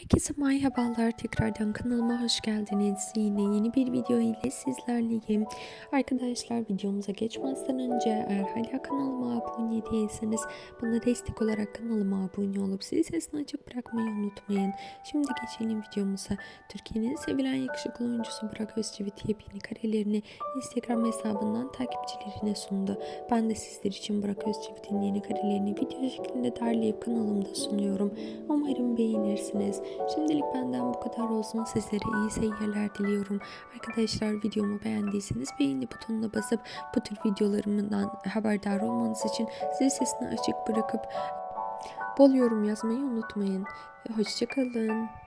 Herkese merhabalar tekrardan kanalıma hoş geldiniz. Yine yeni bir video ile sizlerleyim. Arkadaşlar videomuza geçmezden önce eğer hala kanalıma abone değilseniz bana destek olarak kanalıma abone olup zil sesini açık bırakmayı unutmayın. Şimdi geçelim videomuza. Türkiye'nin sevilen yakışıklı oyuncusu Burak Özçivit yepyeni karelerini Instagram hesabından takipçilerine sundu. Ben de sizler için Burak Özçivit'in yeni karelerini video şeklinde derleyip kanalımda sunuyorum. Umarım beğenirsiniz. Şimdilik benden bu kadar olsun. Sizlere iyi seyirler diliyorum. Arkadaşlar videomu beğendiyseniz beğeni butonuna basıp bu tür videolarımdan haberdar olmanız için zil sesini açık bırakıp bol yorum yazmayı unutmayın. Hoşçakalın.